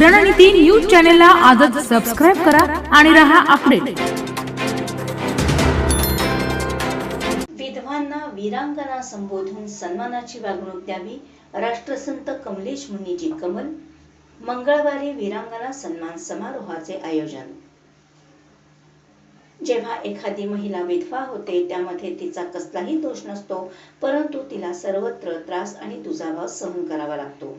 रणनीती न्यूज चॅनलला आजच सबस्क्राईब करा आणि रहा अपडेट विधवांना वीरांगना संबोधून सन्मानाची वागणूक द्यावी राष्ट्रसंत कमलेश मुनीजी कमल मंगळवारी वीरांगना सन्मान समारोहाचे आयोजन. जेव्हा एखादी महिला विधवा होते त्यामध्ये तिचा कसलाही दोष नसतो परंतु तिला सर्वत्र त्रास आणि दुजाभाव सहन करावा लागतो.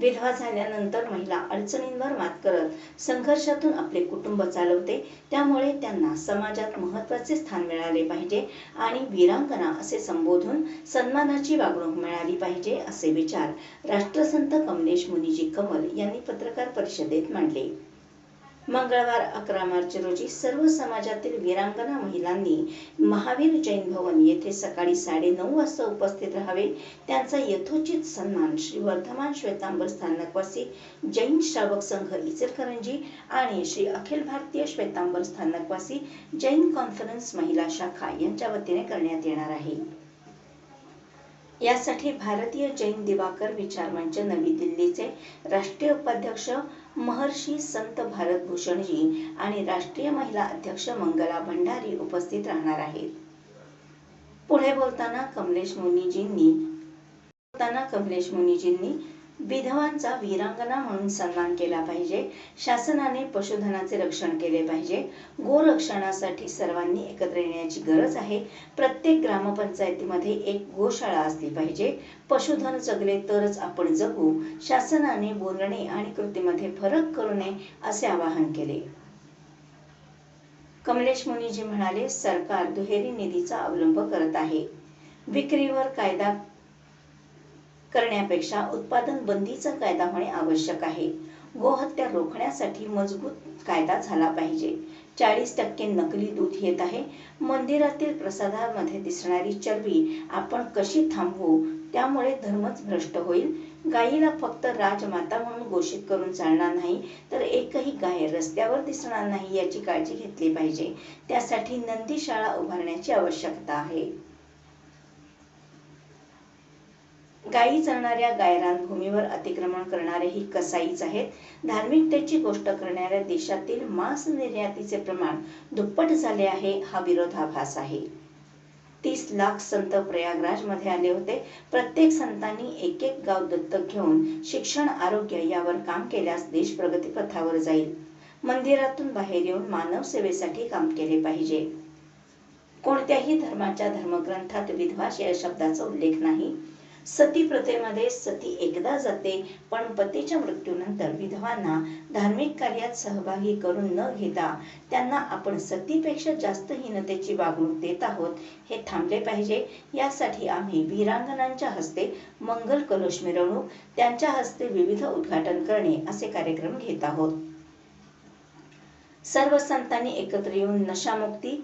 विधवा झाल्यानंतर महिला अडचणींवर मात करत संघर्षातून आपले कुटुंब चालवते. त्यामुळे त्यांना समाजात महत्त्वाचे स्थान मिळाले पाहिजे आणि वीरांगना असे संबोधून सन्मानाची वागणूक मिळाली पाहिजे असे विचार राष्ट्रसंत कमलेश मुनीजी कमल यांनी पत्रकार परिषदेत मांडले. मंगळवार अकरा मार्च रोजी सर्व समाजातील वीरांगना महिलांनी महावीर जैन भवन येथे सकाळी साडेनऊ वाजता उपस्थित राहावे. त्यांचा यथोचित सन्मान श्री वर्धमान श्वेतांबर स्थानकवासी जैन श्रावक संघ इचलकरंजी आणि श्री अखिल भारतीय श्वेतांबर स्थानकवासी जैन कॉन्फरन्स महिला शाखा यांच्या वतीने करण्यात येणार आहे. यासाठी भारतीय जैन दिवाकर विचार मंच नवी दिल्लीचे राष्ट्रीय उपाध्यक्ष महर्षी संत भारत भूषणजी आणि राष्ट्रीय महिला अध्यक्ष मंगला भंडारी उपस्थित राहणार आहेत. पुढे बोलताना कमलेश मुनीजींनी बोलताना कमलेश मुनीजींनी विधवांचा वीरांगना म्हणून सन्मान केला पाहिजे. शासनाने पशुधनाचे रक्षण केले पाहिजे. गोरक्षणासाठी सर्वांनी एकत्र येण्याची गरज आहे. प्रत्येक ग्रामपंचायतीमध्ये एक गोशाळा असली पाहिजे. पशुधन जगले तरच आपण जगू. शासनाने बोलणे आणि कृतीमध्ये फरक करू नये असे आवाहन केले. कमलेश मुनीजी म्हणाले सरकार दुहेरी निधीचा अवलंब करत आहे. विक्रीवर कायदा करण्यापेक्षा उत्पादन बंदीचा कायदा होणे आवश्यक आहे. गोहत्या रोखण्यासाठी मजबूत कायदा झाला पाहिजे. चाळीस टक्के नकली दूध येत आहे. मंदिरातील प्रसादामध्ये दिसणारी चरबी आपण कशी थांबवू? त्यामुळे धर्मच भ्रष्ट होईल. गायीला फक्त राजमाता म्हणून घोषित करून चालणार नाही तर एकही गाय रस्त्यावर दिसणार नाही याची काळजी घेतली पाहिजे. त्यासाठी नंदी शाळा उभारण्याची आवश्यकता आहे. गायी चरणाऱ्या गायरान भूमीवर अतिक्रमण करणारे ही कसाईच आहेत. धार्मिकतेची गोष्ट करणाऱ्या देशातील मांस निर्यातीचे प्रमाण दुप्पट झाले आहे हा विरोधाभास आहे. तीस लाख संत प्रयागराजमध्ये आले होते. प्रत्येक संतांनी एक एक गाव दत्तक घेऊन शिक्षण आरोग्य यावर काम केल्यास देश प्रगतीपथावर जाईल. मंदिरातून बाहेर येऊन मानव सेवेसाठी काम केले पाहिजे. कोणत्याही धर्माच्या धर्मग्रंथात विधवा या शब्दाचा उल्लेख नाही. सती प्रथेमध्ये सती एकदा जाते पण पतीच्या मृत्यूनंतर विधवांना धार्मिक कार्यात सहभागी करून न घेता त्यांना आपण सतीपेक्षा जास्त हीनतेची वागणूक देत आहोत हे थांबले पाहिजे. यासाठी आम्ही वीरांगणांच्या हस्ते मंगल कलश मिरवणूक त्यांच्या हस्ते विविध उद्घाटन करणे असे कार्यक्रम घेत आहोत. सर्व संतांनी एकत्र येऊन नशामुक्ती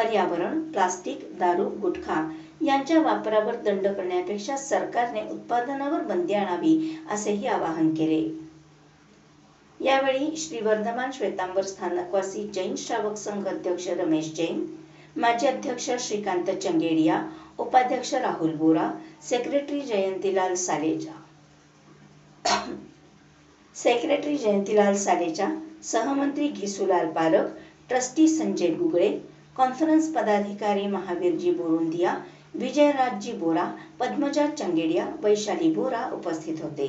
पर्यावरण प्लास्टिक दारू गुटखा यांच्या वापरावर दंड करण्यापेक्षा सरकारने उत्पादनावर बंदी आणावी असेही आवाहन केले. यावेळी श्री वर्धमान श्वेतांबर स्थानकवासी जैन श्रावक संघ अध्यक्ष रमेश जैन माजी अध्यक्ष श्रीकांत चंगेडिया उपाध्यक्ष राहुल बोरा सेक्रेटरी जयंतीलाल सालेजा. सेक्रेटरी जयंतीलाल सालेजा सहमंत्री घिसूलाल पारख ट्रस्टी संजय गुगळे कॉन्फरन्स पदाधिकारी महावीरजी बोरुंदिया विजयराजजी बोरा पद्मजा चंगेडिया वैशाली बोरा उपस्थित होते.